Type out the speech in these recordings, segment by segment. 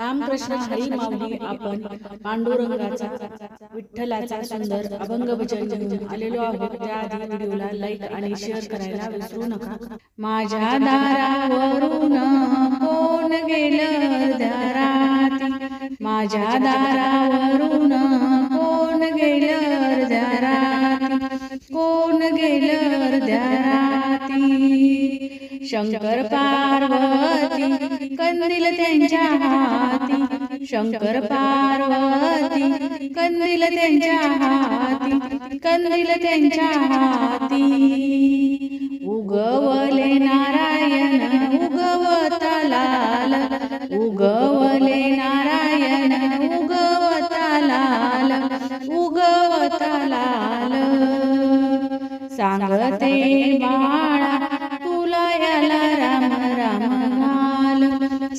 रामकृष्ण हरी माऊली आपण पांडुरंगाचा विठ्ठलाचा सुंदर अभंग भजन घेऊन आलेलो आहोत. त्याआधी व्हिडिओला लाईक आणि शेअर करायला विसरू नका. माझ्या दारावरून कोण गेलं दारात? माझ्या दारा शंकर पार्वती कंदील त्यांच्या हाती. शंकर पार्वती कंदील त्यांच्या हाती. कंदील त्यांच्या हाती. उगवले नारायण उगवता लाल. उगवले नारायण उगवता लाल. उगवता लाल. सांगते बा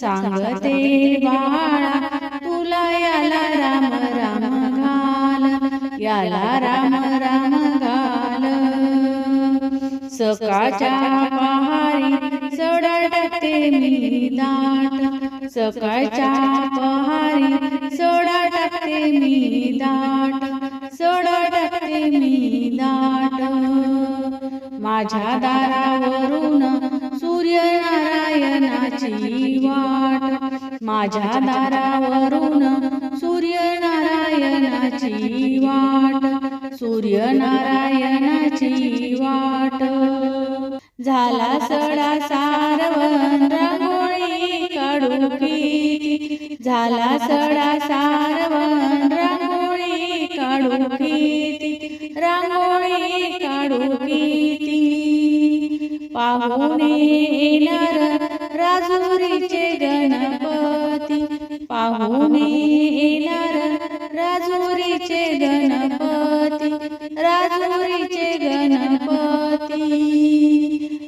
सांगते बाळा तुला याला राम राम घाल याला राम राम घाल सकाळच्या पहारी सडाटते मी दाट. सकाळच्या पहारी सडाटते मी दाट. सडाटते मी दाट. माझ्या दारावरून नारायणाची वाट माझ्या दारावरून सूर्यनारायणाची वाट. सूर्यनारायणाची वाट. झाला सडा सारवण रांगोळी काढू की झाला सडा सारवण रांगोळी काढू की रांगोळी काढू की पाहुणे येणार राजुरीचे गणपती. पाहुणे येणार राजुरीचे गणपती. राजुरीचे गणपती.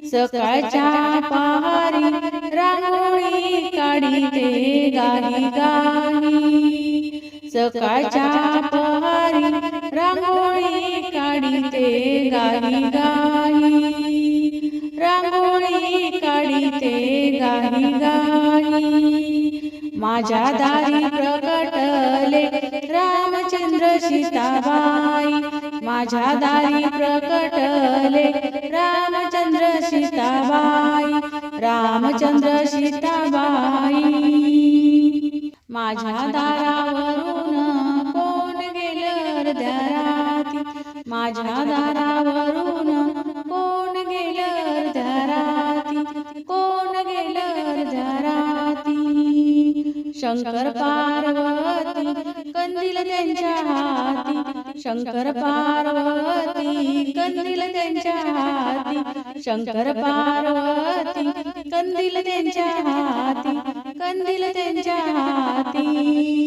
सकाळच्या पहारी रांगोळी काढीते गाणी गाणी. सकाळच्या पहारी रांगोळी काढीते गाणी गाणी. काढीते गाई गाई माझ्या दारी प्रकटले रामचंद्र सीताबाई. माझ्या दारी प्रकटले रामचंद्र सीताबाई. रामचंद्र सीताबाई. माझ्या दारावरून कोण गेलं अर्ध्या राती? माझ्या दारा शंकर पार्वती कंदील त्यांच्या हाती. शंकर पार्वती कंदील त्यांच्या हाती. शंकर पार्वती कंदील त्यांच्या हाती. कंदील त्यांच्या हाती.